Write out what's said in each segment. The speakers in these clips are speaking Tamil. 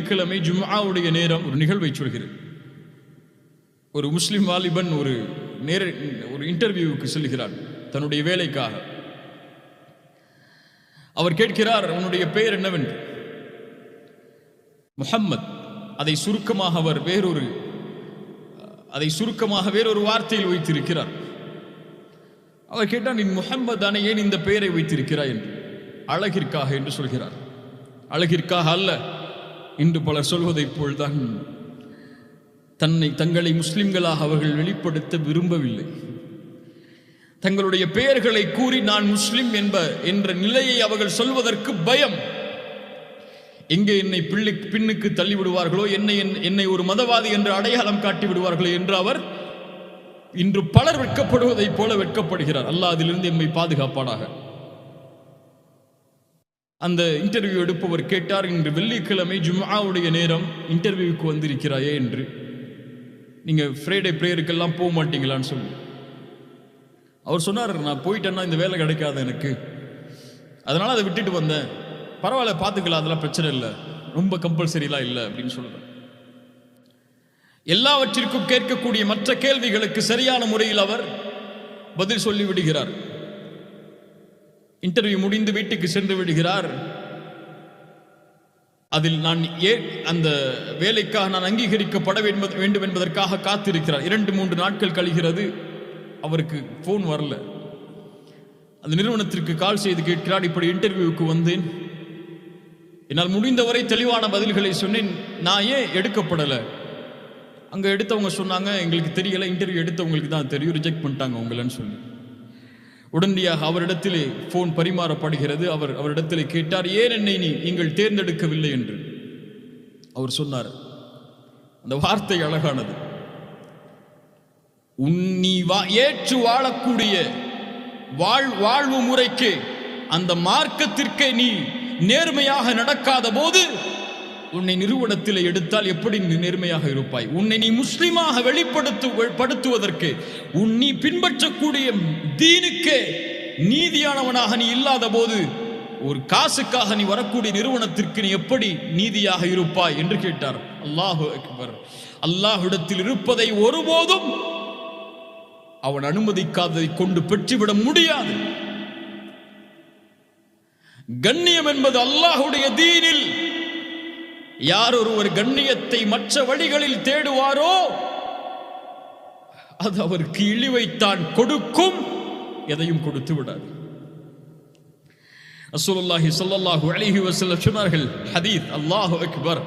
வெள்ளிக்கிழமை ஜும்ஆவுடைய நேரம் ஒரு நிகழ்வை சொல்கிறது. ஒரு முஸ்லிம் வாலிபன் ஒரு நேர ஒரு இன்டர்வியூவுக்கு செல்கிறார் தன்னுடைய வேலைக்காக. அவர் கேட்கிறார் உன்னுடைய பெயர் என்னவென்று? முஹம்மத் அதை சுருக்கமாக அவர் வேறொரு அதை சுருக்கமாக வேறொரு வார்த்தையில் வைத்திருக்கிறார். அவர் கேட்டான் நீ முகம்மது தானே ஏன் இந்த பெயரை வைத்திருக்கிறாய்? என்று. அழகிற்காக என்று சொல்கிறார். அழகிற்காக அல்ல இன்று பலர் சொல்வதைப் போல்தான் தன்னை தங்களை முஸ்லிம்களாக அவர்கள் வெளிப்படுத்த விரும்பவில்லை. தங்களுடைய பெயர்களை கூறி நான் முஸ்லிம் என்ப என்ற நிலையை அவர்கள் சொல்வதற்கு பயம். எங்கே என்னை பிள்ளை பின்னுக்கு தள்ளி விடுவார்களோ என்னை என்- என்னை ஒரு மதவாதி என்று அடையாளம் காட்டி விடுவார்களோ என்று அவர் இன்று பலர் வெட்கப்படுவதைப் போல வெட்கப்படுகிறார். அல்லாஹ் அதிலிருந்து எம்மை பாதுகாப்பானாக. அந்த இன்டர்வியூ எடுப்பவர் கேட்டார் இன்று வெள்ளிக்கிழமை ஜும்ஆவுடைய நேரம் இன்டர்வியூக்கு வந்திருக்கிறாயே என்று. நீங்க ஃப்ரைடே ப்ரேயருக்கெல்லாம் போக மாட்டீங்களான்னு சொல்லி. அவர் சொன்னார் நான் போயிட்டேன்னா இந்த வேலை கிடைக்காது எனக்கு. அதனால அதை விட்டுட்டு வந்தேன். பரவாயில்ல பார்த்துக்கலாம் அதெல்லாம் பிரச்சனை இல்லை. ரொம்ப கம்பல்சரிலாம் இல்லை அப்படின்னு சொல்றேன் எல்லாவற்றிற்கும் கேட்கக்கூடிய மற்ற கேள்விகளுக்கு சரியான முறையில் அவர் பதில் சொல்லி விடுகிறார் இன்டர்வியூ முடிந்து வீட்டுக்கு சென்று விடுகிறார். அதில் நான் ஏன் அந்த வேலைக்காக நான் அங்கீகரிக்கப்பட வேண்டும் வேண்டும் என்பதற்காக காத்திருக்கிறார். இரண்டு மூன்று நாட்கள் கழிகிறது. அவருக்கு ஃபோன் வரல. அந்த நிறுவனத்திற்கு கால் செய்து கேட்கிறார். இப்படி இன்டர்வியூவுக்கு வந்தேன். என்னால் முடிந்தவரை தெளிவான பதில்களை சொன்னேன். நான் ஏன் எடுக்கப்படலை? அங்கே எடுத்தவங்க சொன்னாங்க எங்களுக்கு தெரியல. இன்டர்வியூ எடுத்தவங்களுக்கு தான் தெரியும். ரிஜெக்ட் பண்ணிட்டாங்க உங்களன்னு சொல்லி. உடனடியாக அவரிடத்திலே போன் பரிமாறப்படுகிறது. அவர் அவரிடத்திலே கேட்டார் ஏன் என்னை நீ நீங்கள் தேர்ந்தெடுக்கவில்லை? என்று. அவர் சொன்னார் அந்த வார்த்தை அழகானது. உன் நீ வா ஏற்று வாழக்கூடிய வாழ் வாழ்வு முறைக்கு அந்த மார்க்கத்திற்கே நீ நேர்மையாக நடக்காத போது உன்னை நிறுவனத்தில் எடுத்தால் எப்படி நீ நேர்மையாக இருப்பாய்? உன்னை நீ முஸ்லிமாக வெளிப்படுத்து படுத்துவதற்கு உன் நீ பின்பற்றக்கூடிய தீனுக்கே நீதியானவனாக நீ இல்லாத போது ஒரு காசுக்காக நீ வரக்கூடிய நிறுவனத்திற்கு நீ எப்படி நீதியாக இருப்பாய் என்று கேட்டார். அல்லாஹு அக்பர். அல்லாஹ்விடத்தில் இருப்பதை ஒருபோதும் அவன் அனுமதிக்காததை கொண்டு பெற்றுவிட முடியாது. கண்ணியம் என்பது அல்லாஹுடைய தீனில் யார் ஒருவர் கண்ணியத்தை மற்ற வழிகளில் தேடுவாரோ அது அவருக்கு இழிவைத்தான் கொடுக்கும் எதையும் கொடுத்து விடாது. அசூலுல்லாஹி சொல்லல்லாஹு அலைஹி வசல்ல சொன்னார்கள் ஹதீத் அல்லாஹு அக்பர்.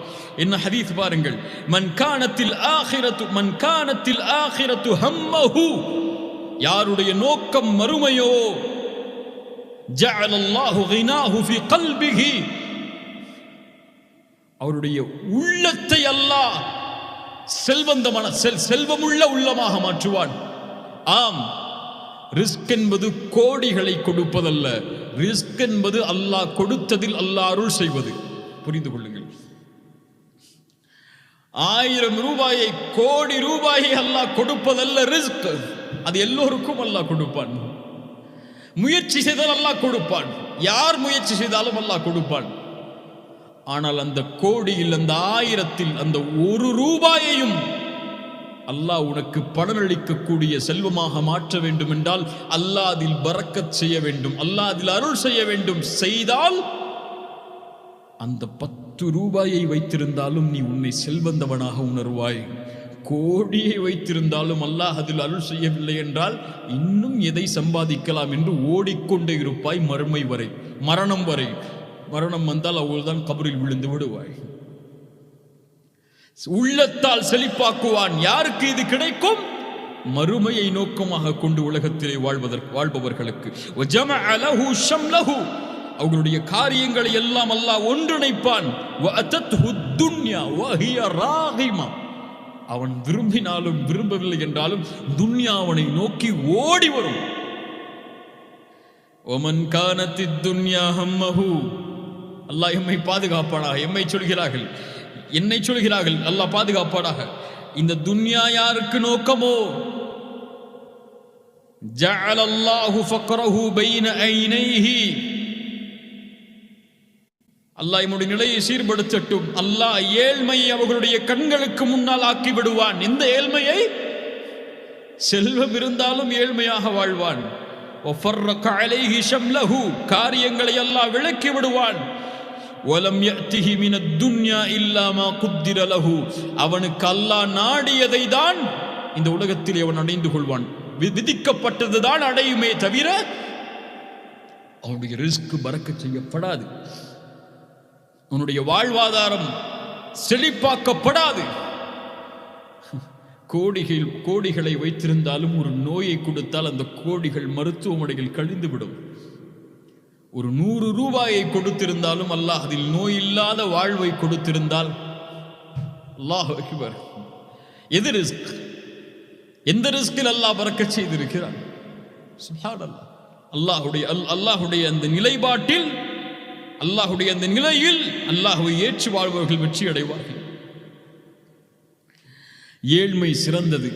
என்ன ஹதீத் பாருங்கள் மன் கானத்தில் ஆகிரத்து மன் ஆகிரத்து ஹம்மஹு. யாருடைய நோக்கம் மறுமையோ ஜஅலல்லாஹு கினாஹு ஃபி கல்பிஹி. அவருடைய உள்ளத்தை அல்லாஹ் செல்வந்தமான செல் செல்வமுள்ள உள்ளமாக மாற்றுவான். ஆம் ரிஸ்க் என்பது கோடிகளை கொடுப்பதல்ல. ரிஸ்க் என்பது அல்லாஹ் கொடுத்ததில் அல்லாஹ் அருள் செய்வது. புரிந்து கொள்ளுங்கள். ஆயிரம் ரூபாயை கோடி ரூபாயை அல்லாஹ் கொடுப்பதல்ல ரிஸ்க். அது எல்லோருக்கும் அல்லாஹ் கொடுப்பான். முயற்சி செய்தால் அல்லாஹ் கொடுப்பான். யார் முயற்சி செய்தாலும் அல்லாஹ் கொடுப்பான். ஆனால் அந்த கோடியில் அந்த ஆயிரத்தில் அந்த ஒரு ரூபாயையும் அல்லாஹ் உனக்கு பலனளிக்கக்கூடிய செல்வமாக மாற்ற வேண்டும் என்றால் அல்லாஹ் அதில் பறக்கச் செய்ய வேண்டும். அல்லாஹ் அதில் அருள் செய்ய வேண்டும். செய்தால் அந்த பத்து ரூபாயை வைத்திருந்தாலும் நீ உன்னை செல்வந்தவனாக உணர்வாய். கோடியை வைத்திருந்தாலும் அல்லாஹ் அதில் அருள் செய்யவில்லை என்றால் இன்னும் எதை சம்பாதிக்கலாம் என்று ஓடிக்கொண்டே இருப்பாய் மறுமை வரை மரணம் வரை. மரணம் வந்தால் அவள்தான் கபரில் விழுந்து விடுவாய். உள்ளத்தால் செழிப்பாக்குவான். யாருக்கு இது கிடைக்கும்? மறுமையை நோக்கமாக கொண்டு உலகத்திலே வாழ்வதற்கு வாழ்பவர்களுக்கு. அவர்களுடைய காரியங்களை எல்லாம் அல்லாஹ் ஒன்றிணைப்பான். அவன் விரும்பினாலும் விரும்பவில்லை என்றாலும் துன்யா அவனை நோக்கி ஓடி வரும். ஒமன் கானத்தி துன்யா ஹம்மஹூ. அல்லாஹ் எம்மை பாதுகாப்பானாக எம்மை சொல்கிறார்கள்? என்னை சொல்கிறார்கள்? அல்லாஹ் பாதுகாப்பானாக. இந்த துன்யா யாருக்கு நோக்கமோ? ஜஅலல்லாஹு ஃபக்ரஹு பைன ஐனைஹி. அல்லாஹ் என்னுடைய நிலையை சீர்படுத்தட்டும். அல்லாஹ் ஏழ்மையை அவர்களுடைய கண்களுக்கு முன்னால் ஆக்கி விடுவான் இந்த ஏழ்மையை? செல்வம் இருந்தாலும் ஏழ்மையாக வாழ்வான். காரியங்களை எல்லாம் விளக்கி விடுவான். ஒலம் மின துன்யா இல்லாமா குத்திரலகு அவனுக்கு அல்லாஹ் நாடியதை தான் இந்த உலகத்தில் அவன் அடைந்து கொள்வான். விதிக்கப்பட்டது தான் அடையுமே தவிர அவனுடைய ரிஸ்க் பறக்க செய்யப்படாது. அவனுடைய வாழ்வாதாரம் செழிப்பாக்கப்படாது. கோடிகள் கோடிகளை வைத்திருந்தாலும் ஒரு நோயை கொடுத்தால் அந்த கோடிகள் மருத்துவமனையில் கழிந்துவிடும். ஒரு நூறு ரூபாயை கொடுத்திருந்தாலும் அல்லாஹ் அதில் நோய் இல்லாத வாழ்வை கொடுத்திருந்தால் அல்லாஹ் அக்பர். எது ரிஸ்க்? எந்த ரிஸ்கில் அல்லாஹ் பறக்க செய்திருக்கிறான்? அல்லாஹுடைய அல் அல்லாஹுடைய அந்த நிலைப்பாட்டில் அல்லாஹுடைய அந்த நிலையில் அல்லாஹுவை ஏற்று வாழ்பவர்கள் வெற்றி அடைவார்கள். ஏழ்மை சிறந்தது.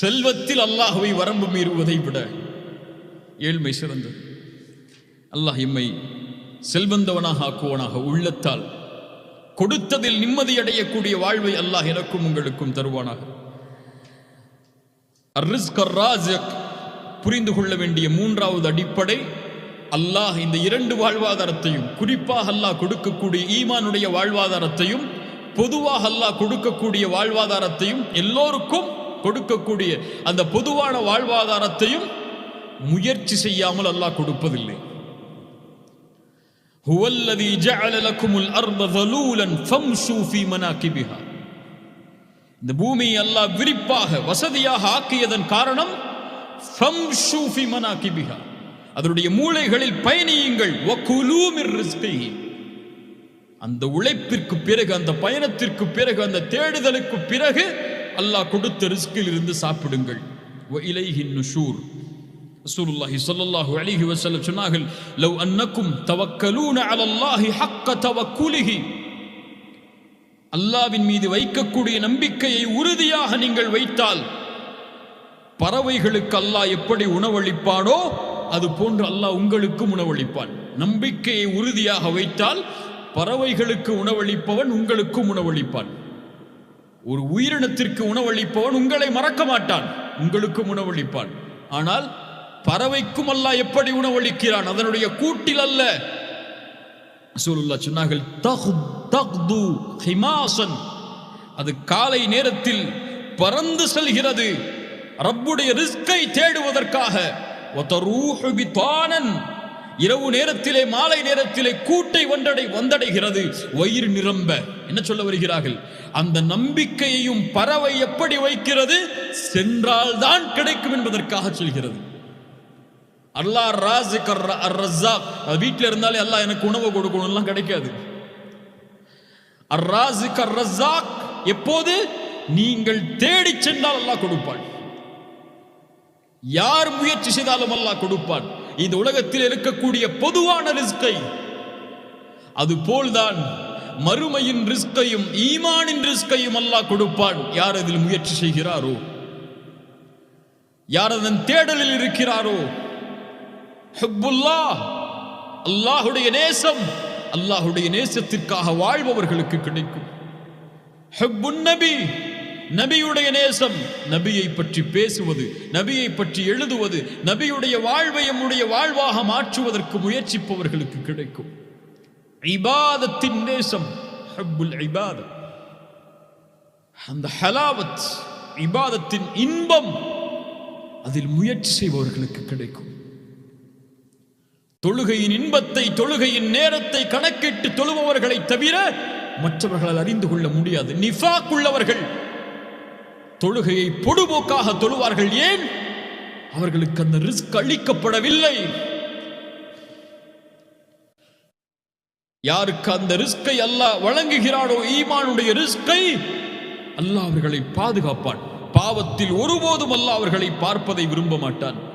செல்வத்தில் அல்லாஹுவை வரம்பு மீறுவதை விட ஏழ்மை சிறந்தது. அல்லாஹ் எம்மை செல்வந்தவனாக ஆக்குவனாக உள்ளத்தால். கொடுத்ததில் நிம்மதியடையக்கூடிய வாழ்வை அல்லாஹ் எனக்கும் உங்களுக்கும் தருவானாக. புரிந்து கொள்ள வேண்டிய மூன்றாவது அடிப்படை. அல்லாஹ் இந்த இரண்டு வாழ்வாதாரத்தையும் குறிப்பாக அல்லாஹ் கொடுக்கக்கூடிய ஈமானுடைய வாழ்வாதாரத்தையும் பொதுவாக அல்லாஹ் கொடுக்கக்கூடிய வாழ்வாதாரத்தையும் எல்லோருக்கும் கொடுக்கக்கூடிய அந்த பொதுவான வாழ்வாதாரத்தையும் முயற்சி செய்யாமல் அல்லாஹ் கொடுப்பதில்லை. هو الذي جعل لكم الأرض ذلولا فامشوا في مناكبها இந்த பூமியை அல்லாஹ் விரிப்பாக வசதியாக ஆக்கியதன் காரணம் ஃபம்ஷு ஃபி மனாகிபிஹா அதனுடைய மூளைகளில் பயணியுங்கள் வகுலூ மிர் ரிஸ்கிஹி அந்த உழைப்பிற்கு பிறகு அந்த பயணத்திற்கு பிறகு அந்த தேடுதலுக்கு பிறகு அல்லாஹ் கொடுத்த ரிஸ்கில் இருந்து சாப்பிடுங்கள் வ இலைஹி நுஷூர் ரசூலுல்லாஹி ஸல்லல்லாஹு அலைஹி வஸல்லம் சொன்னார்கள் லவ் அன்னக்கும் தவக்கலூன அலல்லாஹி ஹக்க தவக்குலிஹி. அல்லாவின் மீது வைக்கக்கூடிய நம்பிக்கையை உறுதியாக நீங்கள் வைத்தால் பறவைகளுக்கு அல்லாஹ் எப்படி உணவளிப்பானோ அது போன்று அல்லாஹ் உங்களுக்கும் உணவளிப்பான். நம்பிக்கையை உறுதியாக வைத்தால் பறவைகளுக்கு உணவளிப்பவன் உங்களுக்கும் உணவளிப்பான். ஒரு உயிரினத்திற்கு உணவளிப்பவன் உங்களை மறக்க மாட்டான் உங்களுக்கும் உணவளிப்பான். ஆனால் பறவைக்கும் அல்லா எப்படி உணவளிக்கிறான்? அதனுடைய கூட்டில் அல்ல. ரசூலுல்லாஹ் சொன்னார்கள் தஹ் ஹிமாசன். அது காலை நேரத்தில் பறந்து செல்கிறது. ரப்புடைய ரிஸ்கை தேடுவதற்காக. இரவு நேரத்திலே மாலை நேரத்திலே கூட்டை வந்தடை வந்தடைகிறது. வயிறு நிரம்ப. என்ன சொல்ல வருகிறார்கள்? அந்த நம்பிக்கையையும் பறவை எப்படி வைக்கிறது? சென்றால்தான் கிடைக்கும் என்பதற்காக சொல்கிறது. அல்லாஹ் ராசிக் அர் அது வீட்டில் இருந்தாலே எல்லாம் எனக்கு உணவு கொடுக்கணும்லாம் கிடைக்காது. அர் ராசிக் எப்போது? நீங்கள் தேடி சென்றால் அல்லாஹ் கொடுப்பான். யார் முயற்சி செய்தாலும் அல்லாஹ் கொடுப்பான். இந்த உலகத்தில் இருக்கக்கூடிய பொதுவான ரிஸ்கை. அதுபோல்தான் மறுமையின் ரிஸ்கையும் ஈமானின் ரிஸ்கையும் அல்லாஹ் கொடுப்பான். யார் அதில் முயற்சி செய்கிறாரோ? யார் அதன் தேடலில் இருக்கிறாரோ? ஹுப்புல்லா அல்லாஹுடைய நேசம் அல்லாஹுடைய நேசத்திற்காக வாழ்பவர்களுக்கு கிடைக்கும். நபி நபியுடைய நேசம் நபியை பற்றி பேசுவது நபியை பற்றி எழுதுவது நபியுடைய வாழ்வை நம்முடைய வாழ்வாக மாற்றுவதற்கு முயற்சிப்பவர்களுக்கு கிடைக்கும். இபாதத்தின் நேசம் ஹுப்புல் அந்த ஹலாவத் இபாதத்தின் இன்பம் அதில் முயற்சி செய்பவர்களுக்கு கிடைக்கும். தொழுகையின் இன்பத்தை தொழுகையின் நேரத்தை கணக்கிட்டு தொழுபவர்களை தவிர மற்றவர்களால் அறிந்து கொள்ள முடியாது. நிஃபாக் உள்ளவர்கள் தொழுகையை பொடுபோக்காக தொழுவார்கள் ஏன்? அவர்களுக்கு அந்த ரிஸ்க் அளிக்கப்படவில்லை. யாருக்கு அந்த ரிஸ்கை அல்லாஹ் வழங்குகிறானோ ஈமானுடைய ரிஸ்கை அல்லாஹ் அவர்களை பாதுகாப்பான். பாவத்தில் ஒருபோதும் அல்லாஹ் அவர்களை பார்ப்பதை விரும்ப மாட்டான்.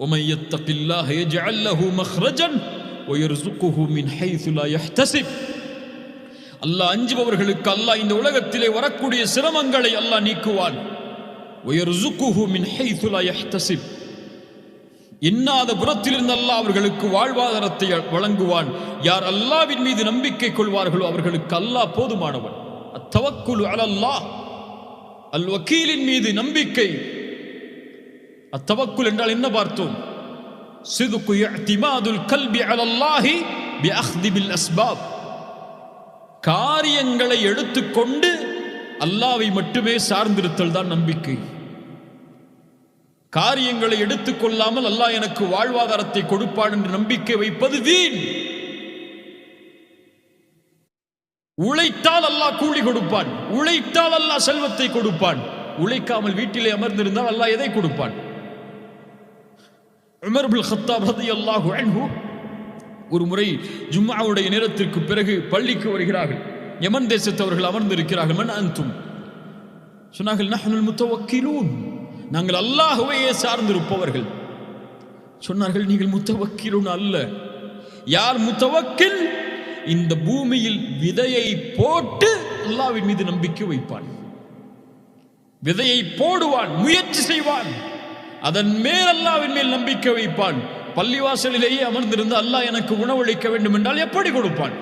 ومن يتق الله يجعل له مخرجا ويرزقه من حيث لا يحتسب அல்லாஹ் அஞ்சுபவர்களுக்கு அல்லாஹ் இந்த உலகத்திலே வரக்கூடிய சிரமங்களை அல்லாஹ் நீக்குவான் ويرزقه من حيث لا يحتسب இன்னாத புறத்திலிருந்து அல்லாஹ் அவர்களுக்கு வாழ்வாதாரத்தை வழங்குவான் யார் அல்லாவின் மீது நம்பிக்கை கொள்வார்களோ அவர்களுக்கு அல்லாஹ் போதுமானவன் அத்தவக்குலு அலல்லாஹ் அல் வக்கீலின் மீது நம்பிக்கை அத்தவக்குல் என்றால் என்ன பார்த்தோம்? சிதுக்கு இஅ்திமாதுல் கல்வி அலல்லாஹி பி பில் அஸ்பாப். காரியங்களை எடுத்துக்கொண்டு அல்லாவை மட்டுமே சார்ந்திருத்தல் தான் நம்பிக்கை. காரியங்களை எடுத்துக்கொள்ளாமல் அல்லாஹ் எனக்கு வாழ்வாதாரத்தை கொடுப்பான் என்று நம்பிக்கை வைப்பது வீண். உழைத்தால் அல்லாஹ் கூலி கொடுப்பான். உழைத்தால் அல்லாஹ் செல்வத்தை கொடுப்பான். உழைக்காமல் வீட்டிலே அமர்ந்திருந்தால் அல்லாஹ் எதை கொடுப்பான்? உமர்புல் ஹத்தாப் ஹத்தாப் ரலியல்லாஹு அன்ஹு ஒரு முறை ஜும்மாவுடைய நேரத்திற்கு பிறகு பள்ளிக்கு வருகிறார்கள். யமன் தேசத்தவர்கள் அமர்ந்திருக்கிறார்கள். மன் அன்தும்? சொன்னார்கள் நஹ்னுல் முத்தவக்கிலூன். நாங்கள் அல்லாஹுவையே சார்ந்திருப்பவர்கள். சொன்னார்கள் நீங்கள் முத்தவக்கிலூன் அல்ல. யார் முத்தவக்கில் இந்த பூமியில் விதையை போட்டு அல்லாவின் மீது நம்பிக்கை வைப்பான். விதையை போடுவான் முயற்சி செய்வான். அதன் மேல் அல்லாவின் மேல் நம்பிக்கை வைப்பான். பள்ளிவாசலிலேயே அமர்ந்திருந்து அல்லாஹ் எனக்கு உணவளிக்க வேண்டும் என்றால் எப்படி கொடுப்பான்?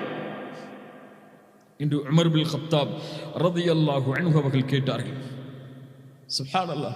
என்று உமர் பில் ஹத்தாப் ரதியல்லாஹு அன்ஹு அவர்கள் கேட்டார்கள். சுப்ஹானல்லாஹ்